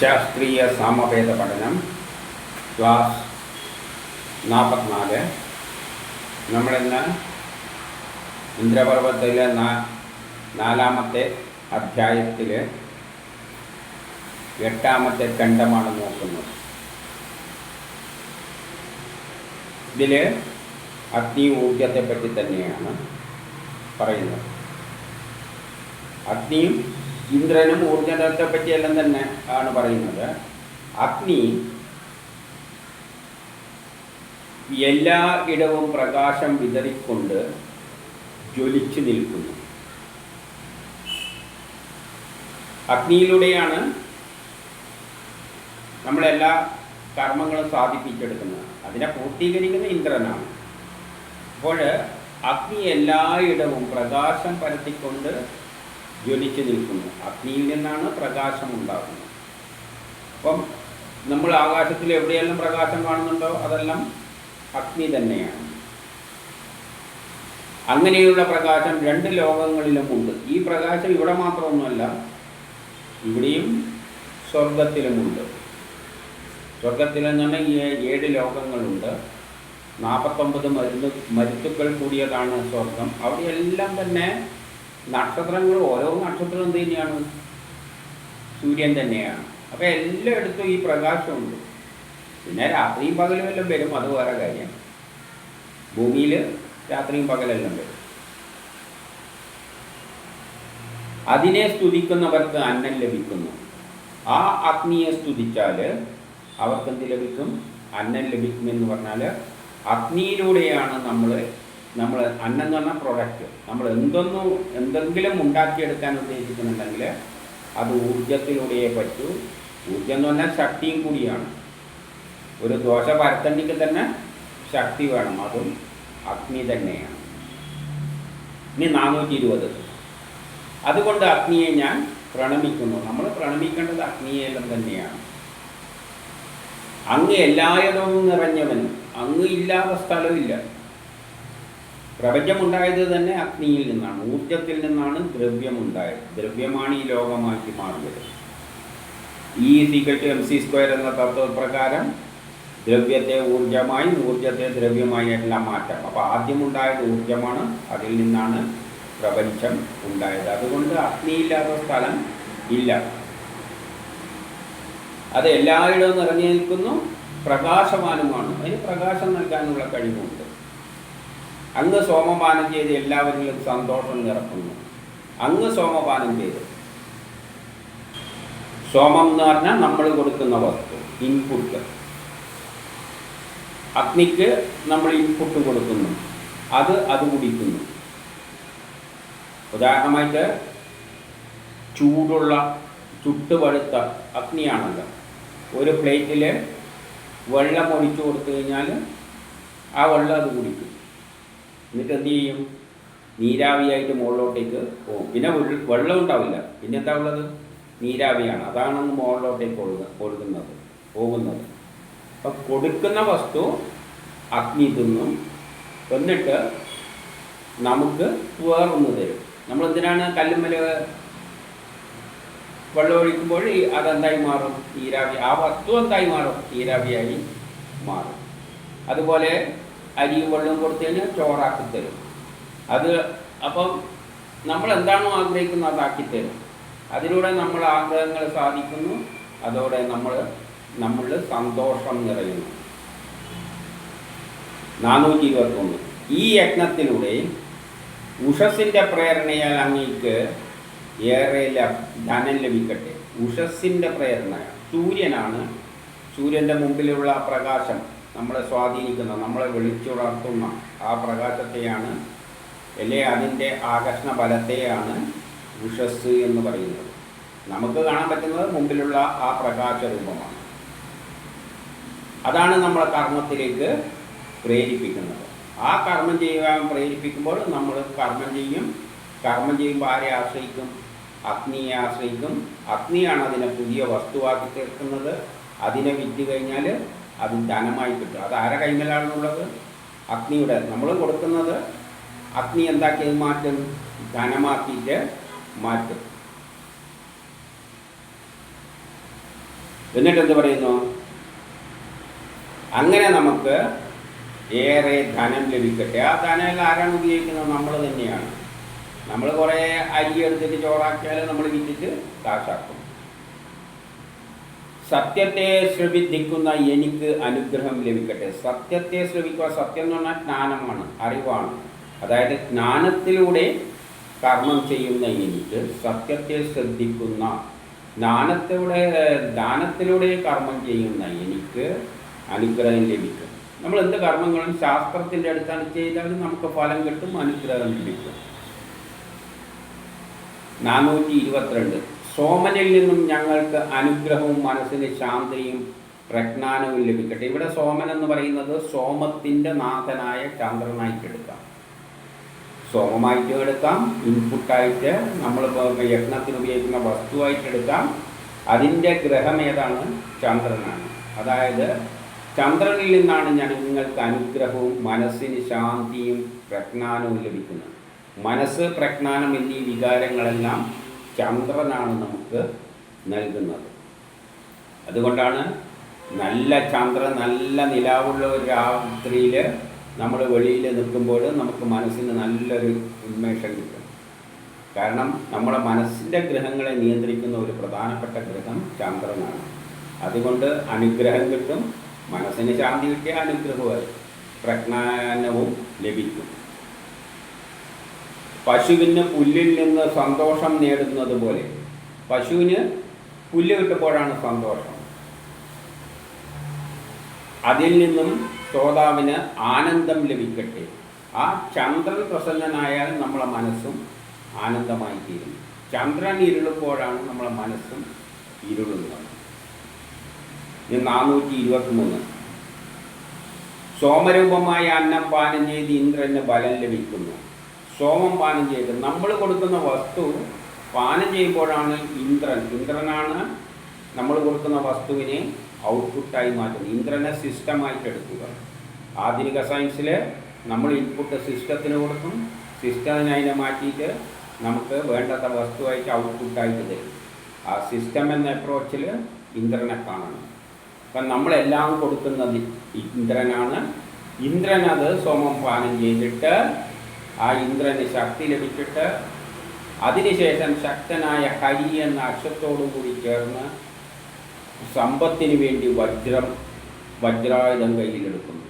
ശാസ്ത്രീയ സാമവേദ പഠനം ക്ലാസ് നാൽപ്പത്തിനാല് നമ്മളിന്ന് ഇന്ദ്രപർവത്തിലെ നാ നാലാമത്തെ അധ്യായത്തിൽ എട്ടാമത്തെ ഖണ്ഡമാണ് നോക്കുന്നത്. ഇതിൽ അഗ്നി ഊർജത്തെപ്പറ്റി തന്നെയാണ് പറയുന്നത്. അഗ്നിയും ഇന്ദ്രനും ഊർജത്തെ പറ്റിയെല്ലാം തന്നെ ആണ് പറയുന്നത്. അഗ്നി എല്ലാ ഇടവും പ്രകാശം വിതറിക്കൊണ്ട് ജ്വലിച്ചു നിൽക്കുന്നു. അഗ്നിയിലൂടെയാണ് നമ്മളെല്ലാ കർമ്മങ്ങളും സാധിപ്പിച്ചെടുക്കുന്നത്. അതിനെ പൂർത്തീകരിക്കുന്ന ഇന്ദ്രനാണ്. അപ്പോൾ അഗ്നി എല്ലായിടവും പ്രകാശം പരത്തിക്കൊണ്ട് ജ്വലിച്ചു നിൽക്കുന്നു. അഗ്നിയിൽ നിന്നാണ് പ്രകാശം ഉണ്ടാകുന്നത്. അപ്പം നമ്മൾ ആകാശത്തിൽ എവിടെയെല്ലാം പ്രകാശം കാണുന്നുണ്ടോ അതെല്ലാം അഗ്നി തന്നെയാണ്. അങ്ങനെയുള്ള പ്രകാശം രണ്ട് ലോകങ്ങളിലും ഉണ്ട്. ഈ പ്രകാശം ഇവിടെ മാത്രമൊന്നുമല്ല ഇവിടെയും സ്വർഗത്തിലുമുണ്ട് സ്വർഗത്തിലെന്ന് പറഞ്ഞാൽ ഏഴ് ലോകങ്ങളുണ്ട്. നാൽപ്പത്തൊമ്പത് മരുന്ന് മരുത്തുക്കൾ കൂടിയതാണ് സ്വർഗം അവിടെയെല്ലാം തന്നെ നക്ഷത്രങ്ങൾ ഓരോ നക്ഷത്രം എന്ത് തന്നെയാണ്? സൂര്യൻ തന്നെയാണ്. അപ്പോൾ എല്ലായിടത്തും ഈ പ്രകാശമുണ്ട്. പിന്നെ രാത്രിയും പകലും എല്ലാം വരും. അത് വേറെ കാര്യം. ഭൂമിയിൽ രാത്രിയും പകലെല്ലാം വരും. അതിനെ സ്തുതിക്കുന്നവർക്ക് അന്നം ലഭിക്കുന്നു. ആ അഗ്നിയെ സ്തുതിച്ചാൽ അവർക്ക് എന്ത് ലഭിക്കും? അന്നം ലഭിക്കുമെന്ന് പറഞ്ഞാൽ അഗ്നിയിലൂടെയാണ് നമ്മൾ നമ്മൾ അന്നം എന്ന് പറഞ്ഞാൽ പ്രൊഡക്റ്റ് നമ്മൾ എന്തൊന്നും എന്തെങ്കിലും ഉണ്ടാക്കിയെടുക്കാൻ ഉദ്ദേശിക്കുന്നുണ്ടെങ്കിൽ അത് ഊർജത്തിലൂടെയേ പറ്റൂ. ഊർജം എന്ന് പറഞ്ഞാൽ ശക്തിയും കൂടിയാണ്. ഒരു ദോശ പരത്തണ്ടിക്ക് തന്നെ ശക്തി വേണം. അതും അഗ്നി തന്നെയാണ്. ഇനി നാനൂറ്റി ഇരുപത്. അതുകൊണ്ട് അഗ്നിയെ ഞാൻ പ്രണമിക്കുന്നു. നമ്മൾ പ്രണമിക്കേണ്ടത് അഗ്നിയെല്ലാം തന്നെയാണ്. അങ്ങ് എല്ലായിടവും നിറഞ്ഞവൻ. അങ്ങ് ഇല്ലാത്ത സ്ഥലമില്ല പ്രപഞ്ചമുണ്ടായത് തന്നെ അഗ്നിയിൽ നിന്നാണ് ഊർജത്തിൽ നിന്നാണ് ദ്രവ്യമുണ്ടായത്. ദ്രവ്യമാണ് ഈ ലോകമാക്കി മാറിയത് ഈ സീക്രട്ട് എം സി സ്ക്വയർ എന്ന തത്വപ്രകാരം ദ്രവ്യത്തെ ഊർജമായി ഊർജത്തെ ദ്രവ്യമായി എല്ലാം മാറ്റാം. അപ്പോൾ ആദ്യമുണ്ടായത് ഊർജമാണ് അതിൽ നിന്നാണ് പ്രപഞ്ചം ഉണ്ടായത്. അതുകൊണ്ട് അഗ്നിയില്ലാത്ത സ്ഥലം ഇല്ല. അത് എല്ലായിടവും നിറഞ്ഞു നിൽക്കുന്നു പ്രകാശമാനുമാണ് അതിന് പ്രകാശം നൽകാനുള്ള കഴിവുണ്ട്. അങ്ങ് സോമപാനം ചെയ്ത് എല്ലാവരിലും സന്തോഷം നിറക്കുന്നു. അങ്ങ് സോമപാനം ചെയ്ത്. സോമം എന്ന് പറഞ്ഞാൽ നമ്മൾ കൊടുക്കുന്ന വസ്തു ഇൻപുട്ട് അഗ്നിക്ക് നമ്മൾ ഇൻപുട്ട് കൊടുക്കുന്നു. അത് അത് കുടിക്കുന്നു. ഉദാഹരണമായിട്ട് ചൂടുള്ള ചുട്ടുപഴുത്ത അഗ്നിയാണല്ലോ. ഒരു പ്ലേറ്റിൽ വെള്ളം ഒഴിച്ചു കൊടുത്തു കഴിഞ്ഞാൽ ആ വെള്ളം അത് കുടിക്കും. എന്നിട്ട് എന്ത് ചെയ്യും നീരാവിയായിട്ട് മുകളിലോട്ടേക്ക് പോകും പിന്നെ വെള്ളം ഉണ്ടാവില്ല. പിന്നെ എന്താ ഉള്ളത്? നീരാവിയാണ്. അതാണ് മുകളിലോട്ടേക്ക് ഒഴുക ഒഴുകുന്നത് പോകുന്നത്. അപ്പം കൊടുക്കുന്ന വസ്തു അഗ്നി തിന്നും. എന്നിട്ട് നമുക്ക് വേറൊന്ന് തരും. നമ്മൾ എന്തിനാണ് കല്ലുമ്മൽ വെള്ളം ഒഴിക്കുമ്പോൾ അതെന്തായി മാറും? നീരാവി. ആ വസ്തു എന്തായി മാറും? നീരാവിയായി മാറും. അതുപോലെ അരിയും വെള്ളവും കൊടുത്തു കഴിഞ്ഞാൽ ചോറാക്കി തരും. അത് അപ്പം നമ്മൾ എന്താണോ ആഗ്രഹിക്കുന്നത് അതാക്കി തരും. അതിലൂടെ നമ്മൾ ആഗ്രഹങ്ങൾ സാധിക്കുന്നു. അതോടെ നമ്മൾ നമ്മളിൽ സന്തോഷം നിറയുന്നു. നാനൂറ്റി ഇരുപത്തൊന്ന്. ഈ യജ്ഞത്തിലൂടെ ഉഷസിന്റെ പ്രേരണയാൽ അങ്ങേക്ക് ഏറെ ധനം ലഭിക്കട്ടെ. ഉഷസിന്റെ പ്രേരണ. സൂര്യനാണ്. സൂര്യന്റെ മുമ്പിലുള്ള പ്രകാശം. നമ്മളെ സ്വാധീനിക്കുന്ന നമ്മളെ വിളിച്ചുണർത്തുന്ന ആ പ്രകാശത്തെയാണ് അല്ലെ? അതിന്റെ ആകർഷണ ബലത്തെയാണ് വിഷസ് എന്ന് പറയുന്നത്. നമുക്ക് കാണാൻ പറ്റുന്നത് മുമ്പിലുള്ള ആ പ്രകാശ രൂപമാണ് അതാണ് നമ്മളെ കർമ്മത്തിലേക്ക് പ്രേരിപ്പിക്കുന്നത്. ആ കർമ്മം ചെയ്യാൻ പ്രേരിപ്പിക്കുമ്പോൾ നമ്മൾ കർമ്മം ചെയ്യും. കർമ്മം ചെയ്യുമ്പോൾ ആരെ ആശ്രയിക്കും? അഗ്നിയെ ആശ്രയിക്കും. അഗ്നിയാണ് അതിനെ പുതിയ വസ്തുവാക്കി തീർക്കുന്നത്. അതിനെ വിറ്റ് കഴിഞ്ഞാൽ അത് ദാനമായി കിട്ടും. അത് ആരെ കൈമലാണുള്ളത് അഗ്നിയുടെ. നമ്മൾ കൊടുക്കുന്നത് അഗ്നി എന്താക്കി മാറ്റും. ധനമാക്കിയിട്ട് മാറ്റും. എന്നിട്ട് എന്ത് പറയുന്നു? അങ്ങനെ നമുക്ക് ഏറെ ധനം ലഭിക്കട്ടെ. ആ ധനമെല്ലാം ആരാണ് ഉപയോഗിക്കുന്നത്? നമ്മൾ തന്നെയാണ്. നമ്മൾ കുറേ അരി എടുത്തിട്ട് ചോറാക്കിയാൽ നമ്മൾ വിറ്റിട്ട് കാശാക്കും. സത്യത്തെ ശ്രവിധിക്കുന്ന എനിക്ക് അനുഗ്രഹം ലഭിക്കട്ടെ. സത്യത്തെ ശ്രവിക്കുക സത്യം എന്ന് പറഞ്ഞാൽ ജ്ഞാനമാണ് അറിവാണ്. അതായത് ജ്ഞാനത്തിലൂടെ കർമ്മം ചെയ്യുന്ന എനിക്ക് സത്യത്തെ ശ്രദ്ധിക്കുന്ന ജ്ഞാനത്തിലൂടെ ജ്ഞാനത്തിലൂടെ കർമ്മം ചെയ്യുന്ന എനിക്ക് അനുഗ്രഹം ലഭിക്കും. നമ്മൾ എന്ത് കർമ്മങ്ങളും ശാസ്ത്രത്തിന്റെ അടുത്താണ് ചെയ്താലും നമുക്ക് ഫലം കിട്ടും അനുഗ്രഹം ലഭിക്കും. നാനൂറ്റി ഇരുപത്തിരണ്ട്. സോമനിൽ നിന്നും ഞങ്ങൾക്ക് അനുഗ്രഹവും മനസ്സിന് ശാന്തിയും പ്രജ്ഞാനവും ലഭിക്കട്ടെ. ഇവിടെ സോമൻ എന്ന് പറയുന്നത് സോമത്തിന്റെ നാഥനായ ചന്ദ്രനായിട്ട് എടുക്കാം. സോമമായിട്ട് എടുക്കാം ഇൻപുട്ടായിട്ട് നമ്മൾ യജ്ഞത്തിന് ഉപയോഗിക്കുന്ന വസ്തുവായിട്ട് എടുക്കാം. അതിന്റെ ഗ്രഹം ഏതാണ്? ചന്ദ്രനാണ്. അതായത് ചന്ദ്രനിൽ നിന്നാണ് ഞാൻ നിങ്ങൾക്ക് അനുഗ്രഹവും മനസ്സിന് ശാന്തിയും പ്രജ്ഞാനവും ലഭിക്കുന്നത്. മനസ്സ് പ്രജ്ഞാനം എന്നീ വികാരങ്ങളെല്ലാം ചന്ദ്രനാണ് നമുക്ക് നൽകുന്നത്. അതുകൊണ്ടാണ് നല്ല ചന്ദ്രൻ നല്ല നിലാവുള്ള ഒരു രാത്രിയിൽ നമ്മൾ വെളിയിൽ നിൽക്കുമ്പോൾ നമുക്ക് മനസ്സിന് നല്ലൊരു ഉന്മേഷം കിട്ടും. കാരണം നമ്മുടെ മനസ്സിന്റെ ഗ്രഹങ്ങളെ നിയന്ത്രിക്കുന്ന ഒരു പ്രധാനപ്പെട്ട ഗ്രഹം ചന്ദ്രനാണ്. അതുകൊണ്ട് അനുഗ്രഹം കിട്ടും മനസ്സിന് ശാന്തി കിട്ടിയ അനുഗ്രഹമായി പ്രജ്ഞാനവും ലഭിക്കും. പശുവിന് പുല്ലിൽ നിന്ന് സന്തോഷം നേടുന്നത് പോലെ. പശുവിന് പുല്ല് കിട്ടുമ്പോഴാണ് സന്തോഷം. അതിൽ നിന്നും ശ്രോതാവിന് ആനന്ദം ലഭിക്കട്ടെ. ആ ചന്ദ്രൻ പ്രസന്നനായാൽ നമ്മളെ മനസ്സും ആനന്ദമായി തീരും. ചന്ദ്രൻ ഇരുളുമ്പോഴാണ് നമ്മളെ മനസ്സും ഇരുളുന്നത്. നാനൂറ്റി ഇരുപത്തി മൂന്ന് സോമരൂപമായ അന്നം പാനം ചെയ്ത് ഇന്ദ്രന് ബലം ലഭിക്കുന്നു. സോമം പാനം ചെയ്ത് നമ്മൾ കൊടുക്കുന്ന വസ്തു പാനം ചെയ്യുമ്പോഴാണ് ഇന്ദ്രൻ. ഇന്ദ്രനാണ് നമ്മൾ കൊടുക്കുന്ന വസ്തുവിനെ ഔട്ട്പുട്ടായി മാറ്റുന്നത്. ഇന്ദ്രനെ സിസ്റ്റമായിട്ട് എടുക്കുക. ആധുനിക സയൻസിൽ നമ്മൾ ഇൻപുട്ട് സിസ്റ്റത്തിന് കൊടുക്കും. സിസ്റ്റത്തിന് അതിനെ മാറ്റിയിട്ട് നമുക്ക് വേണ്ടത്ത വസ്തുവായിട്ട് ഔട്ട്പുട്ടായിട്ട് തരും. ആ സിസ്റ്റം എന്ന അപ്രോച്ചിൽ ഇന്ദ്രനെ കാണണം. അപ്പം നമ്മളെല്ലാം കൊടുക്കുന്നത് ഇന്ദ്രനാണ്. ഇന്ദ്രനത് സോമം പാനം ചെയ്തിട്ട് ആ ഇന്ദ്രന് ശക്തി ലഭിച്ചിട്ട് അതിനുശേഷം ശക്തനായ ഹരി എന്ന അക്ഷത്തോടു കൂടി ചേർന്ന് സമ്പത്തിന് വേണ്ടി വജ്രം വജ്രായുധം കയ്യിലെടുക്കുന്നു.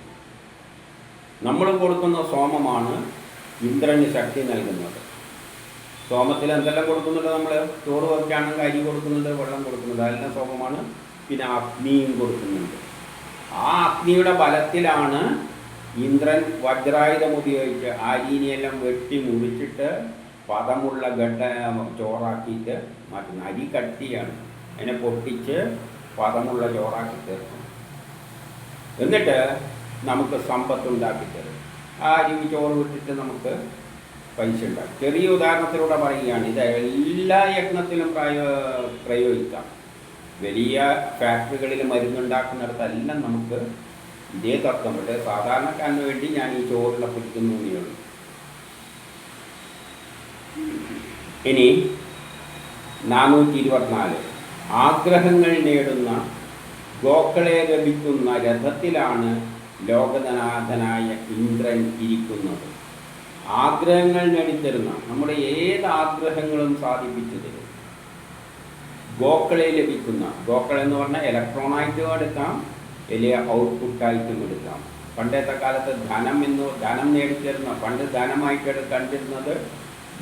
നമ്മൾ കൊടുക്കുന്ന സോമമാണ് ഇന്ദ്രന് ശക്തി നൽകുന്നത്. സോമത്തിൽ എന്തെല്ലാം കൊടുക്കുന്നുണ്ട് നമ്മൾ ചോറ് വയ്ക്കുകയാണെങ്കിൽ അരി കൊടുക്കുന്നുണ്ട് വെള്ളം കൊടുക്കുന്നുണ്ട്. അതെല്ലാം സോമമാണ്. പിന്നെ അഗ്നിയും കൊടുക്കുന്നുണ്ട്. ആ അഗ്നിയുടെ ബലത്തിലാണ് ഇന്ദ്രൻ വജ്രായുധം ഉപയോഗിച്ച് അരിനെല്ലാം വെട്ടി മുറിച്ചിട്ട് പദമുള്ള ഘട്ട ചോറാക്കിയിട്ട് മാറ്റുന്നു അരി കട്ടിയാണ്. അതിനെ പൊട്ടിച്ച് പദമുള്ള ചോറാക്കി തീർക്കും. എന്നിട്ട് നമുക്ക് സമ്പത്ത് തരും ആ അരി ചോറ് വിട്ടിട്ട് നമുക്ക് പൈസ ഉണ്ടാക്കും. ചെറിയ ഉദാഹരണത്തിലൂടെ പറയുകയാണ് ഇത് എല്ലാ യജ്ഞത്തിലും പ്രയോ പ്രയോഗിക്കാം. വലിയ ഫാക്ടറികളിൽ മരുന്നുണ്ടാക്കുന്നിടത്തെല്ലാം നമുക്ക് ഇതേ തത്വം. പക്ഷേ സാധാരണക്കാരന് വേണ്ടി ഞാൻ ഈ ചോറിനെ പിടിക്കുന്നു എന്നേയുള്ളൂ ഇനി നാനൂറ്റി ഇരുപത്തിനാല് ആഗ്രഹങ്ങൾ നേടുന്ന ഗോക്കളെ ലഭിക്കുന്ന രഥത്തിലാണ് ലോകനാഥനായ ഇന്ദ്രൻ ഇരിക്കുന്നത്. ആഗ്രഹങ്ങൾ നേടിത്തരുന്ന നമ്മുടെ ഏത് ആഗ്രഹങ്ങളും സാധിപ്പിച്ചു തരും ഗോക്കളെ ലഭിക്കുന്ന ഗോക്കൾ എന്ന് പറഞ്ഞാൽ ഇലക്ട്രോണായിട്ടും എടുക്കാം വലിയ ഔട്ട്പുട്ടായിട്ടും എടുക്കാം പണ്ടത്തെ കാലത്ത് ധനം എന്ന് ധനം നേടിത്തരുന്ന പണ്ട് ധനമായിട്ട് കണ്ടിരുന്നത്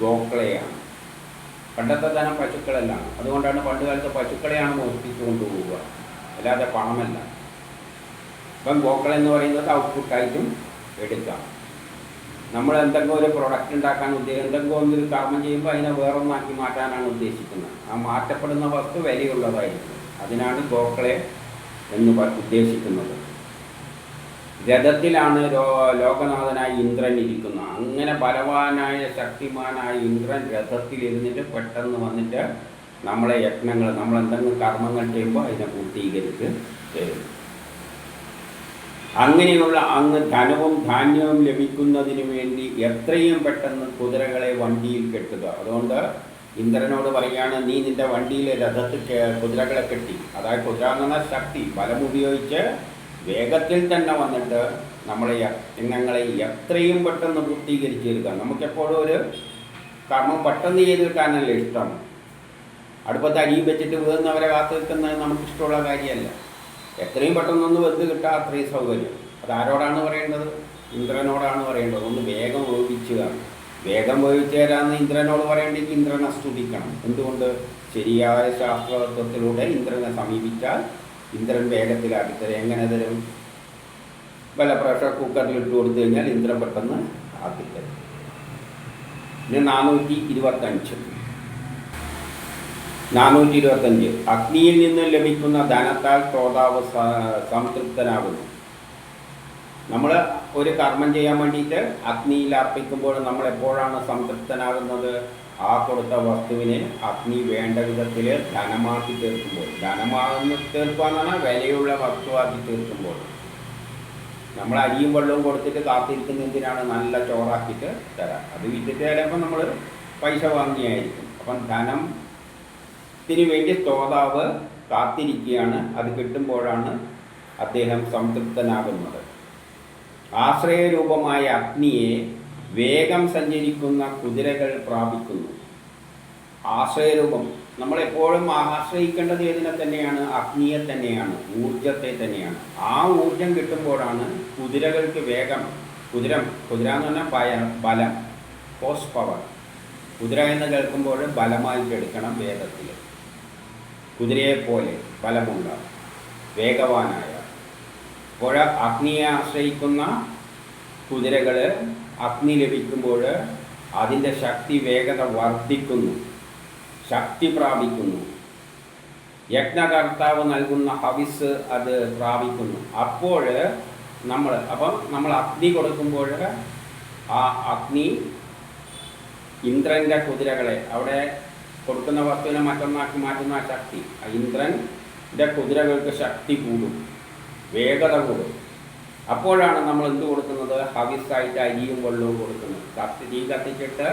ഗോക്കളെയാണ് പണ്ടത്തെ ധനം പശുക്കളെല്ലാം അതുകൊണ്ടാണ് പണ്ട് കാലത്ത് പശുക്കളെയാണ് മോഷ്ടിച്ചു അല്ലാതെ പണമല്ല. ഇപ്പം ഗോക്കളെന്ന് പറയുന്നത് ഔട്ട്പുട്ടായിട്ടും എടുക്കാം. നമ്മൾ എന്തെങ്കിലും ഒരു പ്രൊഡക്റ്റ് ഉണ്ടാക്കാൻ ഉദ്ദേശിക്കും എന്തെങ്കിലും ഒന്നൊരു കർമ്മം ചെയ്യുമ്പോൾ അതിനെ വേറൊന്നാക്കി മാറ്റാനാണ് ഉദ്ദേശിക്കുന്നത്. ആ മാറ്റപ്പെടുന്ന വസ്തു വിലയുള്ളതായിരിക്കും. അതിനാണ് ഗോക്കളെ എന്ന് ഉദ്ദേശിക്കുന്നത്. രഥത്തിലാണ് ലോകനാഥനായ ഇന്ദ്രൻ ഇരിക്കുന്നത്. അങ്ങനെ ബലവാനായ ശക്തിമാനായ ഇന്ദ്രൻ രഥത്തിലിരുന്നിട്ട് പെട്ടെന്ന് വന്നിട്ട് നമ്മളെ യജ്ഞങ്ങൾ നമ്മൾ എന്തെങ്കിലും കർമ്മങ്ങൾ ചെയ്യുമ്പോൾ അതിനെ പൂർത്തീകരിച്ച് തരും. അങ്ങനെയുള്ള അങ്ങ് ധനവും ധാന്യവും ലഭിക്കുന്നതിന് വേണ്ടി എത്രയും പെട്ടെന്ന് കുതിരകളെ വണ്ടിയിൽ കെട്ടുക. അതുകൊണ്ട് ഇന്ദ്രനോട് പറയാണ് നീ നിന്റെ വണ്ടിയിലെ രഥത്തിൽ കുതിരകളെ കെട്ടി. അതായത് കുതിര എന്ന് ശക്തി ബലം ഉപയോഗിച്ച് വേഗത്തിൽ തന്നെ വന്നിട്ട് നമ്മളെ ഞങ്ങളെ എത്രയും പെട്ടെന്ന് പൂർത്തീകരിച്ചെടുക്കുക നമുക്കെപ്പോഴും ഒരു കർമ്മം പെട്ടെന്ന് ചെയ്ത് കിട്ടാനല്ലേ ഇഷ്ടം. അടുപ്പത്ത് അരിയും വെച്ചിട്ട് വീഴുന്നവരെ കാത്തു നിൽക്കുന്നത് നമുക്കിഷ്ടമുള്ള കാര്യമല്ല. എത്രയും പെട്ടെന്നൊന്ന് വെന്ത് കിട്ടാൻ അത്രയും സൗകര്യം. അത് ആരോടാണ് പറയേണ്ടത്? ഇന്ദ്രനോടാണ് പറയേണ്ടത്. ഒന്ന് വേഗം വേവിച്ചു കാണും വേഗം പോയി ചേരാന്ന് ഇന്ദ്രനോട് പറയേണ്ടെങ്കിൽ ഇന്ദ്രനെ സ്തുതിക്കണം. എന്തുകൊണ്ട്? ശരിയായ ശാസ്ത്രതത്വത്തിലൂടെ ഇന്ദ്രനെ സമീപിച്ചാൽ ഇന്ദ്രൻ വേഗത്തിലാക്കി തരും എങ്ങനെ തരും? വല്ല പ്രഷർ കുക്കറിൽ ഇട്ട് കൊടുത്തു കഴിഞ്ഞാൽ ഇന്ദ്രൻ പെട്ടെന്ന് ആക്കിത്തരും പിന്നെ നാനൂറ്റി ഇരുപത്തഞ്ച് നാനൂറ്റി ഇരുപത്തഞ്ച് അഗ്നിയിൽ നിന്ന് ലഭിക്കുന്ന ധനത്താൽ ശ്രോതാവ് സ- സംതൃപ്തനാകുന്നു. നമ്മൾ ഒരു കർമ്മം ചെയ്യാൻ വേണ്ടിയിട്ട് അഗ്നിയിൽ അർപ്പിക്കുമ്പോൾ നമ്മൾ എപ്പോഴാണ് സംതൃപ്തനാകുന്നത്? ആ കൊടുത്ത വസ്തുവിനെ അഗ്നി വേണ്ട വിധത്തിൽ ധനമാക്കി തീർക്കുമ്പോൾ. ധനമാകുന്ന തീർക്കുക എന്ന് പറഞ്ഞാൽ വിലയുള്ള വസ്തുവാക്കി തീർക്കുമ്പോൾ. നമ്മൾ അരിയും വെള്ളവും കൊടുത്തിട്ട് കാത്തിരിക്കുന്ന എന്തിനാണ്? നല്ല ചോറാക്കിയിട്ട് തരാം. അത് വിറ്റിട്ട് തരുമ്പോൾ നമ്മൾ പൈസ വാങ്ങിയായിരിക്കും. അപ്പം ധനം ത്തിന് വേണ്ടി സ്തോതാവ് കാത്തിരിക്കുകയാണ്. അത് കിട്ടുമ്പോഴാണ് അദ്ദേഹം സംതൃപ്തനാകുന്നത്. ആശ്രയരൂപമായ അഗ്നിയെ വേഗം സഞ്ചരിക്കുന്ന കുതിരകൾ പ്രാപിക്കുന്നു. ആശ്രയരൂപം. നമ്മളെപ്പോഴും ആശ്രയിക്കേണ്ടത് ഏതിനെ തന്നെയാണ്? അഗ്നിയെ തന്നെയാണ്. ഊർജത്തെ തന്നെയാണ്. ആ ഊർജം കിട്ടുമ്പോഴാണ് കുതിരകൾക്ക് വേഗം കുതിരം കുതിര എന്ന് പറഞ്ഞാൽ പയ ബലം ഹോസ് പവർ കുതിര എന്ന് കേൾക്കുമ്പോൾ ബലമായിട്ട് എടുക്കണം വേദത്തിൽ കുതിരയെപ്പോലെ ബലമുണ്ടാവും വേഗവാനായ പുഴ അഗ്നിയെ ആശ്രയിക്കുന്ന കുതിരകൾ അഗ്നി ലഭിക്കുമ്പോൾ അതിന്റെ ശക്തി വേഗത വർദ്ധിക്കുന്നു ശക്തി പ്രാപിക്കുന്നു. യജ്ഞകർത്താവ് നൽകുന്ന ഹവിസ് അത് പ്രാപിക്കുന്നു. അപ്പോൾ നമ്മൾ അപ്പം നമ്മൾ അഗ്നി കൊടുക്കുമ്പോൾ ആ അഗ്നി ഇന്ദ്രന്റെ കുതിരകളെ അവിടെ കൊടുക്കുന്ന വസ്തുവിനെ മറ്റൊന്നാക്കി മാറ്റുന്ന ശക്തി ഇന്ദ്രന്റെ കുതിരകൾക്ക് ശക്തി കൂടും. വേഗത കൂടും അപ്പോഴാണ് നമ്മൾ എന്ത് കൊടുക്കുന്നത്? ഹവിസായിട്ട് അരിയും വെള്ളവും കൊടുക്കുന്നത്. കത്തി തീ കത്തിച്ചിട്ട്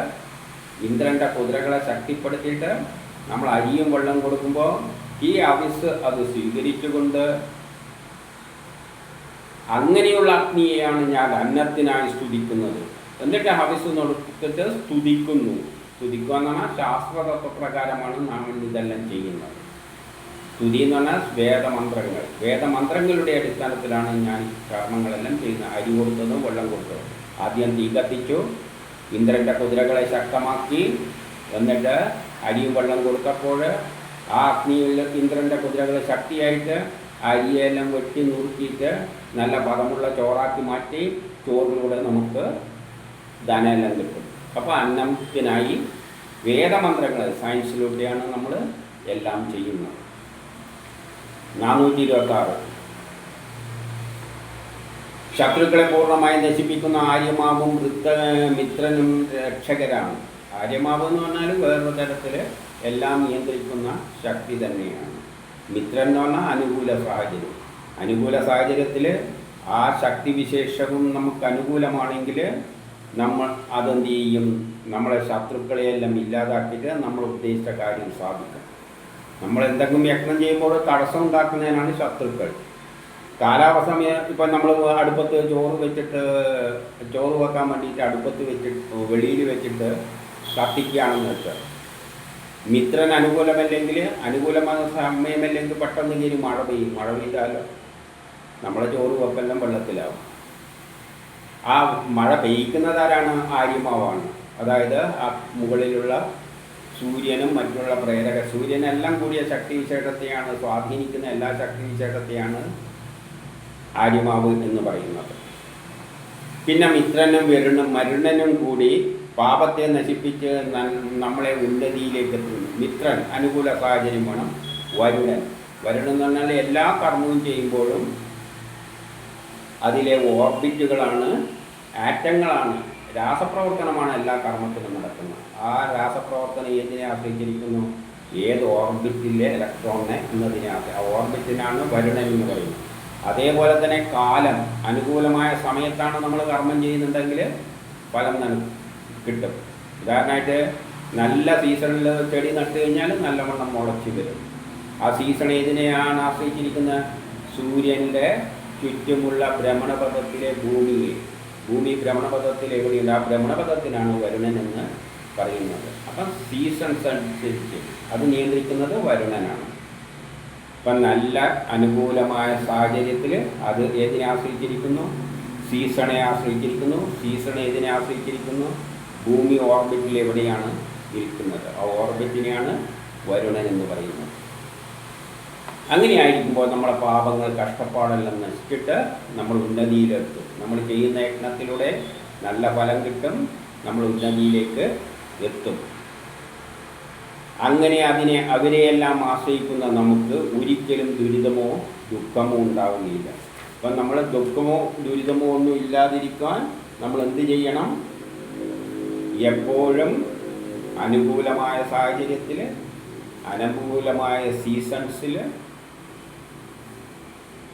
ഇന്ദ്രന്റെ കുതിരകളെ ശക്തിപ്പെടുത്തിയിട്ട് നമ്മൾ അരിയും വെള്ളം കൊടുക്കുമ്പോൾ ഈ ഹവിസ് അത് സ്വീകരിച്ചുകൊണ്ട് അങ്ങനെയുള്ള അഗ്നിയെയാണ് ഞാൻ അന്നത്തിനായി സ്തുതിക്കുന്നത്. എന്നിട്ട് ഹവിസ് കൊടുത്തിട്ട് സ്തുതിക്കുന്നു. സ്തുതിക്കുക എന്ന് പറഞ്ഞാൽ ശാസ്ത്രതത്വപ്രകാരമാണ് നാം ഇതെല്ലാം ചെയ്യുന്നത്. സ്തുതി എന്ന് പറഞ്ഞാൽ വേദമന്ത്രങ്ങൾ. വേദമന്ത്രങ്ങളുടെ അടിസ്ഥാനത്തിലാണ് ഞാൻ കർമ്മങ്ങളെല്ലാം ചെയ്യുന്നത്. അരി കൊടുത്തതും വെള്ളം കൊടുത്തതും. ആദ്യം തീ കത്തിച്ചു. ഇന്ദ്രന്റെ കുതിരകളെ ശക്തമാക്കി. എന്നിട്ട് അരിയും വെള്ളം കൊടുത്തപ്പോൾ ആ അഗ്നിയിൽ ഇന്ദ്രന്റെ കുതിരകളെ ശക്തിയായിട്ട് അരിയെല്ലാം വെട്ടി നുറുക്കിയിട്ട് നല്ല പദമുള്ള ചോറാക്കി മാറ്റി ചോറിലൂടെ നമുക്ക് ധനമെല്ലാം കിട്ടും. അപ്പോൾ അന്നത്തിനായി വേദമന്ത്രങ്ങൾ സയൻസിലൂടെയാണ് നമ്മൾ എല്ലാം ചെയ്യുന്നത്. നാനൂറ്റി ഇരുപത്തി ആറ് ശത്രുക്കളെ പൂർണമായി നശിപ്പിക്കുന്ന ആര്യമാവും വൃത്ത മിത്രനും രക്ഷകരാണ്. ആര്യമാവ് എന്ന് പറഞ്ഞാൽ വേറൊരു തരത്തിൽ എല്ലാം നിയന്ത്രിക്കുന്ന ശക്തി തന്നെയാണ്. മിത്രൻ എന്ന് പറഞ്ഞാൽ അനുകൂല സാഹചര്യം. അനുകൂല സാഹചര്യത്തിൽ ആ ശക്തി വിശേഷവും നമുക്ക് അനുകൂലമാണെങ്കിൽ നമ്മൾ അതെന്ത് ചെയ്യും? നമ്മളെ ശത്രുക്കളെയെല്ലാം ഇല്ലാതാക്കിയിട്ട് നമ്മൾ ഉദ്ദേശിച്ച കാര്യം സാധിക്കും. നമ്മൾ എന്തെങ്കിലും യത്നം ചെയ്യുമ്പോൾ തടസ്സം ഉണ്ടാക്കുന്നതിനാണ് ശത്രുക്കൾ. കാലാവസ്ഥ ഇപ്പം നമ്മൾ അടുപ്പത്ത് ചോറ് വെച്ചിട്ട് ചോറ് വെക്കാൻ വേണ്ടിയിട്ട് അടുപ്പത്ത് വെച്ചിട്ട് വെളിയിൽ വെച്ചിട്ട് കത്തിക്കുകയാണെന്ന് വെച്ചാൽ മിത്രൻ അനുകൂലമല്ലെങ്കിൽ അനുകൂലമായ സമയമല്ലെങ്കിൽ പെട്ടെന്ന് ഇങ്ങനെ മഴ പെയ്യും. മഴ പെയ്താലോ? നമ്മളെ ചോറ് വെപ്പെല്ലാം വെള്ളത്തിലാവും. ആ മഴ പെയ്യിക്കുന്നതാരാണ്? ആര്യമാവാണ്. അതായത് ആ മുകളിലുള്ള സൂര്യനും മറ്റുള്ള പ്രേരക സൂര്യനെല്ലാം കൂടിയ ശക്തി വിശേഷത്തെയാണ് സ്വാധീനിക്കുന്ന എല്ലാ ശക്തി വിശേഷത്തെയാണ് ആര്യമാവ് എന്ന് പറയുന്നത്. പിന്നെ മിത്രനും വരുണും മരുണനും കൂടി പാപത്തെ നശിപ്പിച്ച് നമ്മളെ ഉന്നതിയിലേക്ക് എത്തുന്നു. മിത്രൻ അനുകൂല സാഹചര്യം വേണം. വരുണൻ. വരുണൻ എന്ന് പറഞ്ഞാൽ എല്ലാ കർമ്മവും ചെയ്യുമ്പോഴും അതിലെ ഓർബിറ്റുകളാണ് ആറ്റങ്ങളാണ് രാസപ്രവർത്തനമാണ് എല്ലാ കർമ്മത്തിലും നടക്കുന്നത്. ആ രാസപ്രവർത്തനം ഏതിനെ ആശ്രയിച്ചിരിക്കുന്നു? ഏത് ഓർബിറ്റിലെ ഇലക്ട്രോണിനെ എന്നതിനെ ആ ഓർബിറ്റിനാണ് വരുണൻ എന്ന് പറയുന്നത്. അതേപോലെ തന്നെ കാലം അനുകൂലമായ സമയത്താണ് നമ്മൾ കർമ്മം ചെയ്യുന്നുണ്ടെങ്കിൽ ഫലം കിട്ടും. ഉദാഹരണമായിട്ട് നല്ല സീസണിൽ ചെടി നട്ടു കഴിഞ്ഞാൽ നല്ലവണ്ണം മുളച്ചു വരും. ആ സീസൺ ഏതിനെയാണ് ആശ്രയിച്ചിരിക്കുന്നത്? സൂര്യന്റെ ചുറ്റുമുള്ള ഭ്രമണപഥത്തിലെ ഭൂമിയെ ഭൂമി ഭ്രമണപഥത്തിൽ എവിടെയുണ്ട് ആ ഭ്രമണപഥത്തിനാണ് വരുണനെന്ന് പറയുന്നത്. അപ്പം സീസൺസ് അനുസരിച്ച് അത് നിയന്ത്രിക്കുന്നത് വരുണനാണ്. ഇപ്പം നല്ല അനുകൂലമായ സാഹചര്യത്തിൽ അത് ഏതിനെ ആശ്രയിച്ചിരിക്കുന്നു? സീസണെ ആശ്രയിച്ചിരിക്കുന്നു. സീസൺ ഏതിനെ ആശ്രയിച്ചിരിക്കുന്നു? ഭൂമി ഓർബിറ്റിൽ എവിടെയാണ് ഇരിക്കുന്നത്? ആ ഓർബിറ്റിനെയാണ് വരുണൻ എന്ന് പറയുന്നത്. അങ്ങനെയായിരിക്കുമ്പോൾ നമ്മളെ പാപങ്ങൾ കഷ്ടപ്പാടെല്ലാം നശിച്ചിട്ട് നമ്മൾ ഉന്നതിയിലെത്തും. നമ്മൾ ചെയ്യുന്ന യജ്ഞത്തിലൂടെ നല്ല ഫലം കിട്ടും നമ്മൾ ഉന്നതിയിലേക്ക് എത്തും. അങ്ങനെ അതിനെ അവരെയെല്ലാം ആശ്രയിക്കുന്ന നമുക്ക് ഒരിക്കലും ദുരിതമോ ദുഃഖമോ ഉണ്ടാവുകയില്ല. അപ്പം നമ്മൾ ദുഃഖമോ ദുരിതമോ ഒന്നും ഇല്ലാതിരിക്കാൻ നമ്മൾ എന്ത് ചെയ്യണം? എപ്പോഴും അനുകൂലമായ സാഹചര്യത്തിൽ അനുകൂലമായ സീസൺസിൽ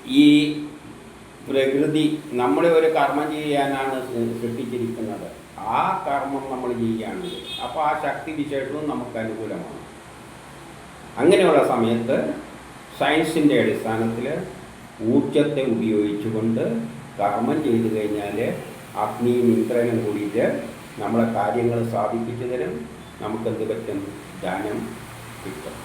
ഈ പ്രകൃതി നമ്മളെ ഒരു കർമ്മം ചെയ്യാനാണ് സൃഷ്ടിച്ചിരിക്കുന്നത്. ആ കർമ്മം നമ്മൾ ചെയ്യുകയാണെങ്കിൽ അപ്പോൾ ആ ശക്തി വിശേഷവും നമുക്ക് അനുകൂലമാണ്. അങ്ങനെയുള്ള സമയത്ത് സയൻസിന്റെ അടിസ്ഥാനത്തിൽ ഊർജത്തെ ഉപയോഗിച്ചുകൊണ്ട് കർമ്മം ചെയ്തു കഴിഞ്ഞാൽ അഗ്നിയും ഇന്ദ്രനും കൂടിയിട്ട് നമ്മളെ കാര്യങ്ങൾ സാധിപ്പിച്ചു തരും നമുക്കെന്ത് പറ്റും? ധ്യാനം കിട്ടും.